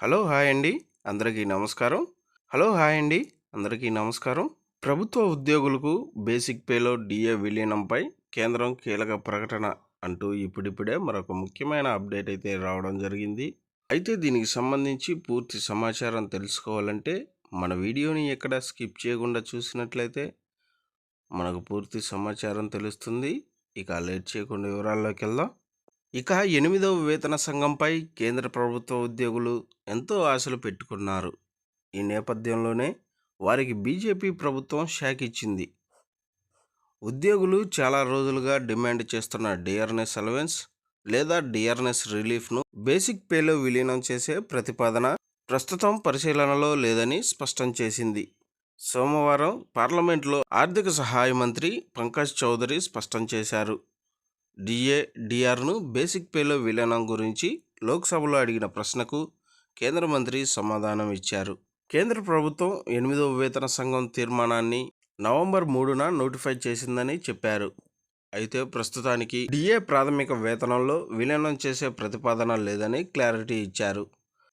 Hello hi అండి. అందరికీ నమస్కారం. హలో హాయ్ అండి. అందరికీ నమస్కారం. ప్రభుత్వ ఉద్యోగులకు బేసిక్ పేలో డిఏ విలీనంపై కేంద్రం కీలక ప్రకటన అంటూ ఇప్పుడిప్పుడే మరొక ముఖ్యమైన అప్డేట్ అయితే రావడం జరిగింది. అయితే దీనికి సంబంధించి పూర్తి సమాచారం తెలుసుకోవాలంటే మన వీడియోని ఎక్కడ స్కిప్ చేయకుండా చూసినట్లయితే మనకు పూర్తి సమాచారం తెలుస్తుంది. ఇక లేట్ చేయకుండా వివరాల్లోకి వెళ్దాం. ఇక ఎనిమిదవ వేతన సంఘంపై కేంద్ర ప్రభుత్వ ఉద్యోగులు ఎంతో ఆశలు పెట్టుకున్నారు. ఈ నేపథ్యంలోనే వారికి బీజేపీ ప్రభుత్వం షాక్ ఇచ్చింది. ఉద్యోగులు చాలా రోజులుగా డిమాండ్ చేస్తున్న డిఆర్ఎస్ అలవెన్స్ లేదా డిఆర్ఎస్ రిలీఫ్ను బేసిక్ పేలో విలీనం చేసే ప్రతిపాదన ప్రస్తుతం పరిశీలనలో లేదని స్పష్టం చేసింది. సోమవారం పార్లమెంట్లో ఆర్థిక సహాయ మంత్రి పంకజ్ చౌదరి స్పష్టం చేశారు. డిఏ డిఆర్ను బేసిక్ పేలో విలీనం గురించి లోక్సభలో అడిగిన ప్రశ్నకు కేంద్ర మంత్రి సమాధానం ఇచ్చారు. కేంద్ర ప్రభుత్వం ఎనిమిదవ వేతన సంఘం తీర్మానాన్ని నవంబర్ మూడున నోటిఫై చేసిందని చెప్పారు. అయితే ప్రస్తుతానికి డిఏ ప్రాథమిక వేతనంలో విలీనం చేసే ప్రతిపాదన లేదని క్లారిటీ ఇచ్చారు.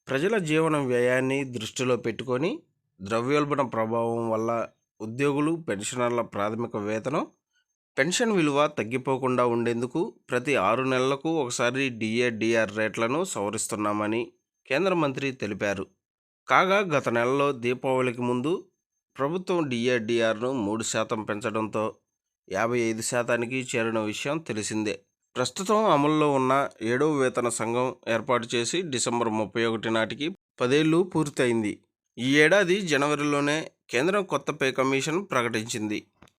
ప్రజల జీవన వ్యయాన్ని దృష్టిలో పెట్టుకొని ద్రవ్యోల్బణ ప్రభావం వల్ల ఉద్యోగులు పెన్షనర్ల ప్రాథమిక వేతనం పెన్షన్ విలువ తగ్గిపోకుండా ఉండేందుకు ప్రతి ఆరు నెలలకు ఒకసారి డిఏడిఆర్ రేట్లను సవరిస్తున్నామని కేంద్ర మంత్రి తెలిపారు. కాగా గత నెలలో దీపావళికి ముందు ప్రభుత్వం డిఏడిఆర్ను మూడు శాతం పెంచడంతో యాభై ఐదు శాతానికి చేరిన విషయం తెలిసిందే. ప్రస్తుతం అమల్లో ఉన్న ఏడవ వేతన సంఘం ఏర్పాటు చేసి డిసెంబర్ ముప్పై ఒకటి నాటికి పదేళ్ళు పూర్తయింది. ఈ ఏడాది జనవరిలోనే కేంద్రం కొత్త పే కమిషన్ ప్రకటించింది.